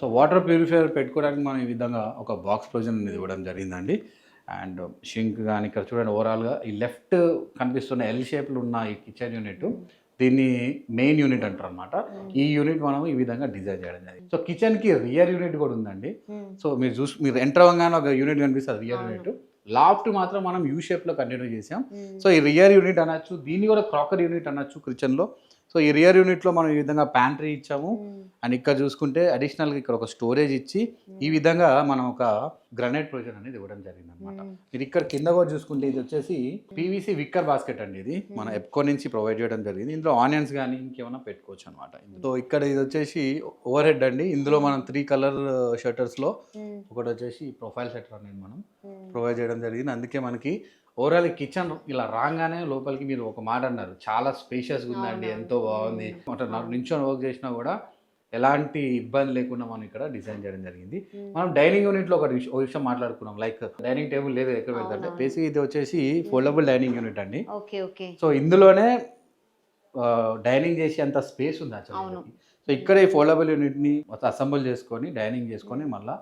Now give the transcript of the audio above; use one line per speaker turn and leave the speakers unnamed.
So water purifier పెట్టుకోవడానికి మనం ఈ విధంగా ఒక బాక్స్ ప్రొవిజన్ అనేది ఇవ్వడం జరిగిందండి. అండ్ షింక్ కానీ ఇక్కడ చూడండి ఓవరాల్గా ఈ లెఫ్ట్ కనిపిస్తున్న ఎల్ షేప్లో ఉన్న ఈ కిచెన్ యూనిట్ దీన్ని మెయిన్ యూనిట్ అంటారు అనమాట ఈ యూనిట్ మనం ఈ విధంగా డిజైన్ చేయడం జరిగింది. సో కిచెన్కి రియర్ యూనిట్ కూడా ఉందండి. సో మీరు చూసి మీరు ఎంటర్ అవ్వగానే ఒక యూనిట్ కనిపిస్తుంది రియర్. యూనిట్. లాఫ్ట్ మాత్రం మనం యూ షేప్లో కంటిన్యూ చేసాం. సో ఈ రియర్ యూనిట్ అనొచ్చు దీన్ని కూడా క్రాకర్ యూనిట్ అనొచ్చు కిచెన్లో. సో ఈ రియర్ యూనిట్లో మనం ఈ విధంగా ప్యాంట్రీ ఇచ్చాము. అండ్ ఇక్కడ చూసుకుంటే అడిషనల్గా ఇక్కడ ఒక స్టోరేజ్ ఇచ్చి ఈ విధంగా మనం ఒక గ్రనైట్ ప్రొవిజన్ అనేది ఇవ్వడం జరిగింది అనమాట మీరు ఇక్కడ కింద కూడా చూసుకుంటే ఇది వచ్చేసి పీవీసీ విక్కర్ బాస్కెట్ అండి ఇది. మన ఎప్కో నుంచి ప్రొవైడ్ చేయడం జరిగింది. ఇందులో ఆనియన్స్ కానీ ఇంకేమైనా పెట్టుకోవచ్చు అనమాట సో ఇక్కడ ఇది వచ్చేసి ఓవర్ హెడ్ అండి. ఇందులో మనం త్రీ కలర్ షట్టర్స్లో ఒకటి వచ్చేసి ప్రొఫైల్ షట్టర్ అనేది మనం ప్రొవైడ్ చేయడం జరిగింది. అందుకే మనకి ఓవరాల్ కిచెన్ ఇలా రాగానే లోపలికి మీరు ఒక మాట అన్నారు. చాలా స్పేషియస్గా ఉందండి. ఎంతో బాగుంది అంటే నాకు నించొని వర్క్ చేసినా కూడా ఎలాంటి ఇబ్బంది లేకుండా మనం ఇక్కడ డిజైన్ చేయడం జరిగింది. మనం డైనింగ్ యూనిట్లో ఒక ఒక విషయం మాట్లాడుకున్నాం. లైక్ డైనింగ్ టేబుల్ లేదు ఎక్కడ
అవునవును.
బేసిక్ ఇది వచ్చేసి ఫోల్డబుల్ డైనింగ్ యూనిట్ అండి.
Okay okay.
సో ఇందులోనే డైనింగ్ చేసే అంత స్పేస్ ఉంది. యాక్చువల్లీ సో ఇక్కడ ఈ ఫోల్డబుల్ యూనిట్ని అసెంబుల్ చేసుకొని డైనింగ్ చేసుకొని మళ్ళీ